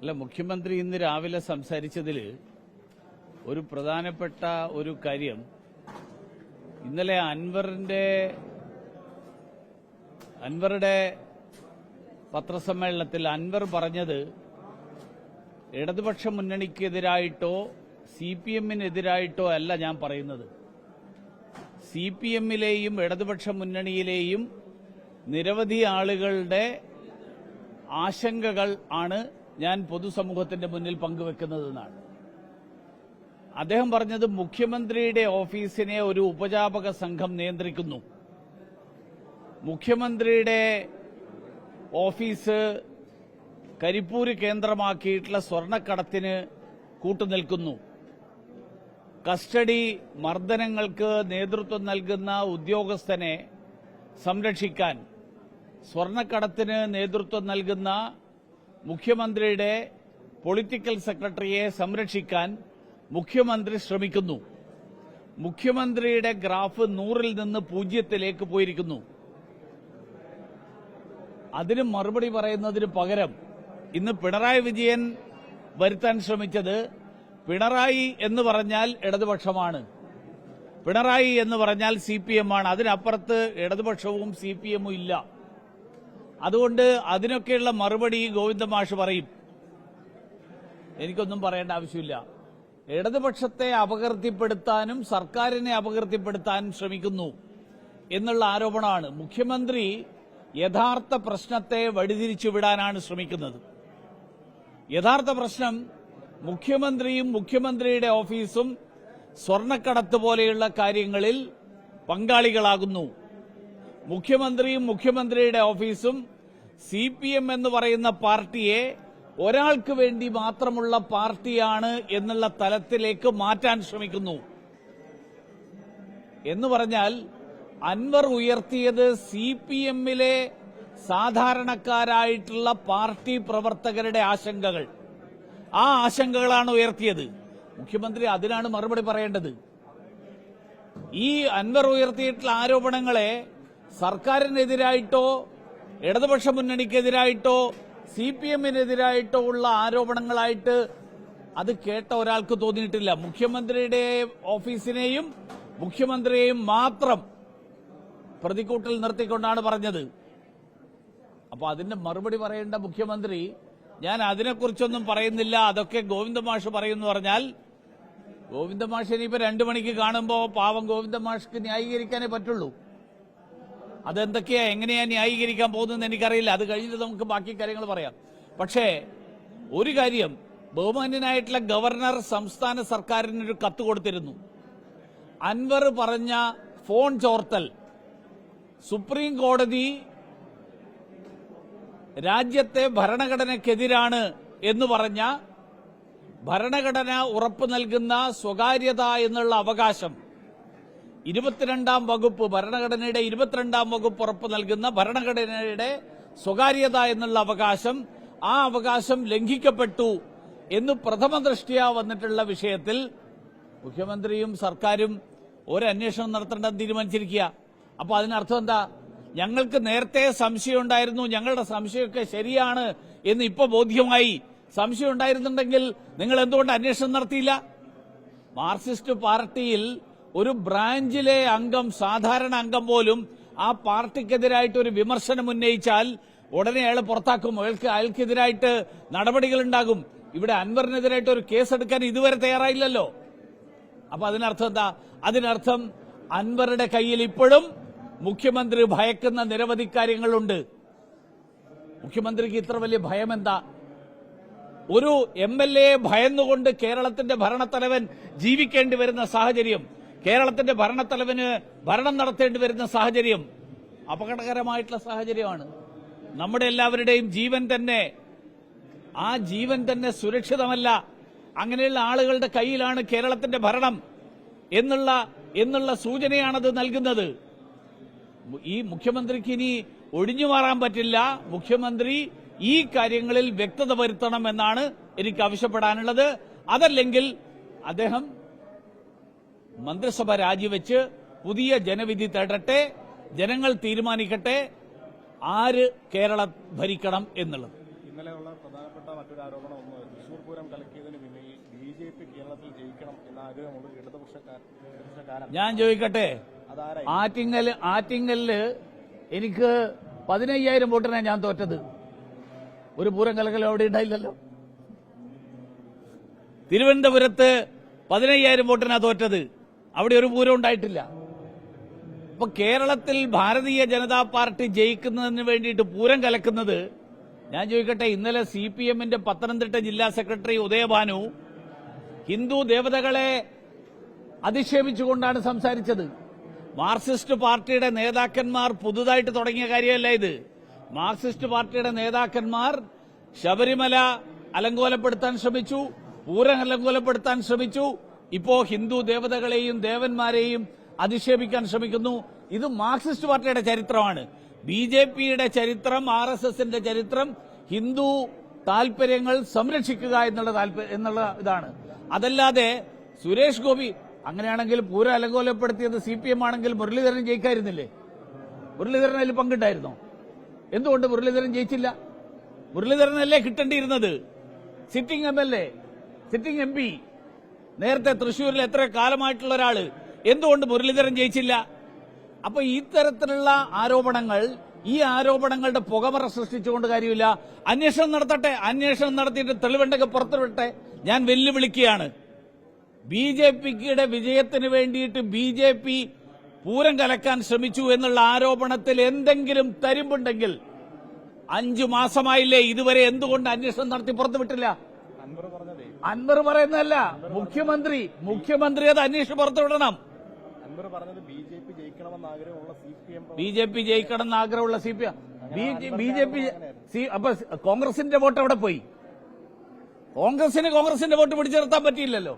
അല്ല മുഖ്യമന്ത്രി ഇന്ന് രാവിലെ സംസാരിച്ചതിൽ ഒരു പ്രധാനപ്പെട്ട ഒരു കാര്യം. ഇന്നലെ അൻവറിന്റെ അൻവറുടെ പത്രസമ്മേളനത്തിൽ അൻവർ പറഞ്ഞത് ഇടതുപക്ഷ മുന്നണിക്കെതിരായിട്ടോ സി പി എമ്മിനെതിരായിട്ടോ അല്ല ഞാൻ പറയുന്നത്. സി പി എമ്മിലെയും ഇടതുപക്ഷ മുന്നണിയിലെയും നിരവധി ആളുകളുടെ ആശങ്കകൾ ആണ് ഞാൻ പൊതുസമൂഹത്തിന്റെ മുന്നിൽ പങ്കുവെക്കുന്നതെന്നാണ്. അദ്ദേഹം പറഞ്ഞത് മുഖ്യമന്ത്രിയുടെ ഓഫീസിനെ ഒരു ഉപജാപക സംഘം നിയന്ത്രിക്കുന്നു. മുഖ്യമന്ത്രിയുടെ ഓഫീസ് കരിപ്പൂര് കേന്ദ്രമാക്കിയിട്ടുള്ള സ്വർണക്കടത്തിന് കൂട്ടുനിൽക്കുന്നു. കസ്റ്റഡി മർദ്ദനങ്ങൾക്ക് നേതൃത്വം നൽകുന്ന ഉദ്യോഗസ്ഥനെ സംരക്ഷിക്കാൻ സ്വർണക്കടത്തിന് നേതൃത്വം നൽകുന്ന മുഖ്യമന്ത്രിയുടെ പൊളിറ്റിക്കൽ സെക്രട്ടറിയെ സംരക്ഷിക്കാൻ മുഖ്യമന്ത്രി ശ്രമിക്കുന്നു. മുഖ്യമന്ത്രിയുടെ ഗ്രാഫ് നൂറിൽ നിന്ന് പൂജ്യത്തിലേക്ക് പോയിരിക്കുന്നു. അതിന് മറുപടി പറയുന്നതിന് പകരം ഇന്ന് പിണറായി വിജയൻ വരുത്താൻ ശ്രമിച്ചത് പിണറായി എന്ന് പറഞ്ഞാൽ ഇടതുപക്ഷമാണ്. പിണറായി എന്ന് പറഞ്ഞാൽ സി പി എം ആണ്. അതിനപ്പുറത്ത് ഇടതുപക്ഷവും സി പി എമ്മും ഇല്ല. അതുകൊണ്ട് അതിനൊക്കെയുള്ള മറുപടി ഗോവിന്ദ മാഷ് പറയും. എനിക്കൊന്നും പറയേണ്ട ആവശ്യമില്ല. ഇടതുപക്ഷത്തെ അപകീർത്തിപ്പെടുത്താനും സർക്കാരിനെ അപകീർത്തിപ്പെടുത്താനും ശ്രമിക്കുന്നു എന്നുള്ള ആരോപണമാണ്. മുഖ്യമന്ത്രി യഥാർത്ഥ പ്രശ്നത്തെ വഴിതിരിച്ചു വിടാനാണ് ശ്രമിക്കുന്നത്. യഥാർത്ഥ പ്രശ്നം മുഖ്യമന്ത്രിയും മുഖ്യമന്ത്രിയുടെ ഓഫീസും സ്വർണക്കടത്ത് പോലെയുള്ള കാര്യങ്ങളിൽ പങ്കാളികളാകുന്നു. മുഖ്യമന്ത്രിയും മുഖ്യമന്ത്രിയുടെ ഓഫീസും സി പി എം എന്ന് പറയുന്ന പാർട്ടിയെ ഒരാൾക്ക് വേണ്ടി മാത്രമുള്ള പാർട്ടിയാണ് എന്നുള്ള തലത്തിലേക്ക് മാറ്റാൻ ശ്രമിക്കുന്നു. എന്ന് പറഞ്ഞാൽ അൻവർ ഉയർത്തിയത് സി പി എമ്മിലെ സാധാരണക്കാരായിട്ടുള്ള പാർട്ടി പ്രവർത്തകരുടെ ആശങ്കകൾ. ആ ആശങ്കകളാണ് ഉയർത്തിയത്. മുഖ്യമന്ത്രി അതിനാണ് മറുപടി പറയേണ്ടത്. ഈ അൻവർ ഉയർത്തിയിട്ടുള്ള ആരോപണങ്ങളെ സർക്കാരിനെതിരായിട്ടോ ഇടതുപക്ഷ മുന്നണിക്കെതിരായിട്ടോ സി പി എമ്മിനെതിരായിട്ടോ ഉള്ള ആരോപണങ്ങളായിട്ട് അത് കേട്ട ഒരാൾക്ക് തോന്നിയിട്ടില്ല. മുഖ്യമന്ത്രിയുടെ ഓഫീസിനെയും മുഖ്യമന്ത്രിയെയും മാത്രം പ്രതിക്കൂട്ടിൽ നിർത്തിക്കൊണ്ടാണ് പറഞ്ഞത്. അപ്പൊ അതിന്റെ മറുപടി പറയേണ്ട മുഖ്യമന്ത്രി ഞാൻ അതിനെക്കുറിച്ചൊന്നും പറയുന്നില്ല അതൊക്കെ ഗോവിന്ദമാഷ് പറയുന്നു പറഞ്ഞാൽ ഗോവിന്ദമാഷ് ഇനിയിപ്പോ രണ്ടു മണിക്ക് കാണുമ്പോ പാവം ഗോവിന്ദമാഷ്ക്ക് ന്യായീകരിക്കാനേ പറ്റുള്ളൂ. അതെന്തൊക്കെയാ? എങ്ങനെയാ ന്യായീകരിക്കാൻ പോകുന്നതെന്ന് എനിക്കറിയില്ല. അത് കഴിഞ്ഞിട്ട് നമുക്ക് ബാക്കി കാര്യങ്ങൾ പറയാം. പക്ഷേ ഒരു കാര്യം ബഹുമാന്യനായിട്ടുള്ള ഗവർണർ സംസ്ഥാന സർക്കാരിന് ഒരു കത്ത് കൊടുത്തിരുന്നു. അൻവർ പറഞ്ഞ ഫോൺ ചോർത്തൽ. സുപ്രീം കോടതി രാജ്യത്തെ ഭരണഘടനയ്ക്കെതിരാണ് എന്ന് പറഞ്ഞ ഭരണഘടന ഉറപ്പു നൽകുന്ന സ്വകാര്യത എന്നുള്ള അവകാശം. ഇരുപത്തിരണ്ടാം വകുപ്പ് ഭരണഘടനയുടെ ഇരുപത്തിരണ്ടാം വകുപ്പ് ഉറപ്പ് നൽകുന്ന ഭരണഘടനയുടെ സ്വകാര്യത എന്നുള്ള അവകാശം ആ അവകാശം ലംഘിക്കപ്പെട്ടു എന്ന് പ്രഥമ ദൃഷ്ടിയ വന്നിട്ടുള്ള വിഷയത്തിൽ മുഖ്യമന്ത്രിയും സർക്കാരും ഒരു അന്വേഷണം നടത്തേണ്ടെന്ന് തീരുമാനിച്ചിരിക്കുക. അപ്പൊ അതിനർത്ഥം എന്താ? ഞങ്ങൾക്ക് നേരത്തെ സംശയം ഉണ്ടായിരുന്നു ഞങ്ങളുടെ സംശയമൊക്കെ ശരിയാണ് എന്ന് ഇപ്പൊ ബോധ്യമായി. സംശയം ഉണ്ടായിരുന്നുണ്ടെങ്കിൽ നിങ്ങൾ എന്തുകൊണ്ട് അന്വേഷണം നടത്തിയില്ല? മാർക്സിസ്റ്റ് പാർട്ടിയിൽ ഒരു ബ്രാഞ്ചിലെ അംഗം സാധാരണ അംഗം പോലും ആ പാർട്ടിക്കെതിരായിട്ട് ഒരു വിമർശനം ഉന്നയിച്ചാൽ ഉടനെ അയാൾ പുറത്താക്കും. അയാൾക്ക് അയാൾക്കെതിരായിട്ട് നടപടികൾ ഉണ്ടാകും ഇവിടെ അൻവറിനെതിരായിട്ട് ഒരു കേസ് എടുക്കാൻ ഇതുവരെ തയ്യാറായില്ലല്ലോ. അപ്പൊ അതിനർത്ഥം എന്താ? അതിനർത്ഥം അൻവറുടെ കയ്യിൽ ഇപ്പോഴും മുഖ്യമന്ത്രി ഭയക്കുന്ന നിരവധി കാര്യങ്ങളുണ്ട്. മുഖ്യമന്ത്രിക്ക് ഇത്ര വലിയ ഭയം എന്താ ഒരു എം എൽ എ ഭയന്നുകൊണ്ട് കേരളത്തിന്റെ ഭരണത്തലവൻ ജീവിക്കേണ്ടി വരുന്ന സാഹചര്യം. കേരളത്തിന്റെ ഭരണത്തലവന് ഭരണം നടത്തേണ്ടി വരുന്ന സാഹചര്യം അപകടകരമായിട്ടുള്ള സാഹചര്യമാണ്. നമ്മുടെ എല്ലാവരുടെയും ജീവൻ തന്നെ ആ ജീവൻ തന്നെ സുരക്ഷിതമല്ല. അങ്ങനെയുള്ള ആളുകളുടെ കയ്യിലാണ് കേരളത്തിന്റെ ഭരണം എന്നുള്ള എന്നുള്ള സൂചനയാണത് നൽകുന്നത്. ഈ മുഖ്യമന്ത്രിക്ക് ഇനി ഒഴിഞ്ഞു മാറാൻ പറ്റില്ല. മുഖ്യമന്ത്രി ഈ കാര്യങ്ങളിൽ വ്യക്തത വരുത്തണം എന്നാണ് എനിക്ക് ആവശ്യപ്പെടാനുള്ളത്. അതല്ലെങ്കിൽ അദ്ദേഹം മന്ത്രിസഭ രാജിവെച്ച് പുതിയ ജനവിധി തേടട്ടെ ജനങ്ങൾ തീരുമാനിക്കട്ടെ ആര് കേരള ഭരിക്കണം എന്നുള്ളത്. ഇന്നലെയുള്ള പ്രധാനപ്പെട്ട മറ്റൊരു ആരോപണം ഒന്ന് തൃശൂർ പൂരം കലക്കിയതിന് പിന്നെ ഈ ബി ജെ പി കേരളത്തിൽ ജയിക്കണം എന്ന ആഗ്രഹമുള്ള ഇടതുപക്ഷക്കാരാണ്. ഞാൻ ചോദിക്കട്ടെ? ആറ്റിങ്ങൽ ആറ്റിങ്ങലിൽ എനിക്ക് പതിനയ്യായിരം വോട്ടിനാണ് ഞാൻ തോറ്റത്. ഒരു പൂരം കലക്കൽ അവിടെ ഉണ്ടായില്ലല്ലോ. തിരുവനന്തപുരത്ത് പതിനയ്യായിരം വോട്ടിനാണ് തോറ്റത്. അവിടെ ഒരു പൂരം ഉണ്ടായിട്ടില്ല. അപ്പൊ കേരളത്തിൽ ഭാരതീയ ജനതാ പാർട്ടി ജയിക്കുന്നതിന് വേണ്ടിയിട്ട് പൂരം കലക്കുന്നത് ഞാൻ ചോദിക്കട്ടെ ഇന്നലെ സി പി എമ്മിന്റെ പത്തനംതിട്ട ജില്ലാ സെക്രട്ടറി ഉദയഭാനു ഹിന്ദു ദേവതകളെ അധിക്ഷേപിച്ചുകൊണ്ടാണ് സംസാരിച്ചത്. മാർക്സിസ്റ്റ് പാർട്ടിയുടെ നേതാക്കന്മാർ പുതുതായിട്ട് തുടങ്ങിയ കാര്യമല്ല ഇത്. മാർക്സിസ്റ്റ് പാർട്ടിയുടെ നേതാക്കന്മാർ ശബരിമല അലങ്കോലപ്പെടുത്താൻ ശ്രമിച്ചു പൂരം അലങ്കോലപ്പെടുത്താൻ ശ്രമിച്ചു ഇപ്പോ ഹിന്ദു ദേവതകളെയും ദേവന്മാരെയും അധിക്ഷേപിക്കാൻ ശ്രമിക്കുന്നു. ഇത് മാർക്സിസ്റ്റ് പാർട്ടിയുടെ ചരിത്രമാണ്. ബി ജെ പിയുടെ ചരിത്രം ആർ എസ് എസിന്റെ ചരിത്രം ഹിന്ദു താല്പര്യങ്ങൾ സംരക്ഷിക്കുക എന്നുള്ള താല്പര്യം എന്നുള്ള ഇതാണ്. അതല്ലാതെ സുരേഷ് ഗോപി അങ്ങനെയാണെങ്കിൽ പൂരം അലങ്കോലപ്പെടുത്തിയത് സി പി എം ആണെങ്കിൽ മുരളീധരൻ ജയിക്കായിരുന്നില്ലേ? മുരളീധരൻ അതിൽ പങ്കിട്ടായിരുന്നോ? എന്തുകൊണ്ട് മുരളീധരൻ ജയിച്ചില്ല? മുരളീധരനല്ലേ കിട്ടേണ്ടിയിരുന്നത്? Sitting M L A sitting M P. നേരത്തെ തൃശ്ശൂരിൽ എത്ര കാലമായിട്ടുള്ള ഒരാൾ? എന്തുകൊണ്ട് മുരളീധരൻ ജയിച്ചില്ല? അപ്പൊ ഇത്തരത്തിലുള്ള ആരോപണങ്ങൾ ഈ ആരോപണങ്ങളുടെ പുകമറ സൃഷ്ടിച്ചുകൊണ്ട് കാര്യമില്ല. അന്വേഷണം നടത്തട്ടെ അന്വേഷണം നടത്തിയിട്ട് തെളിവുണ്ടെങ്കിൽ പുറത്തുവിട്ടെ. ഞാൻ വെല്ലുവിളിക്കുകയാണ്. ബി ജെ പിയുടെ വിജയത്തിന് വേണ്ടിയിട്ട് ബി ജെ പി പൂരം കലക്കാൻ ശ്രമിച്ചു എന്നുള്ള ആരോപണത്തിൽ എന്തെങ്കിലും തരിമ്പുണ്ടെങ്കിൽ അഞ്ചു മാസമായില്ലേ ഇതുവരെ എന്തുകൊണ്ട് അന്വേഷണം നടത്തി പുറത്തുവിട്ടില്ല? അൻവർ പറയുന്നതല്ല. മുഖ്യമന്ത്രി മുഖ്യമന്ത്രി അത് അന്വേഷിച്ച് പുറത്തുവിടണം. അൻവർ പറഞ്ഞത് ബി ജെ പി ജയിക്കണമെന്ന് ആഗ്രഹമുള്ള C P M B J P ജയിക്കണം എന്ന് ആഗ്രഹമുള്ള C P M. B J P C അപ്പൊ കോൺഗ്രസിന്റെ വോട്ട് എവിടെ പോയി. കോൺഗ്രസിന് കോൺഗ്രസിന്റെ വോട്ട് പിടിച്ചു നിർത്താൻ പറ്റിയില്ലല്ലോ.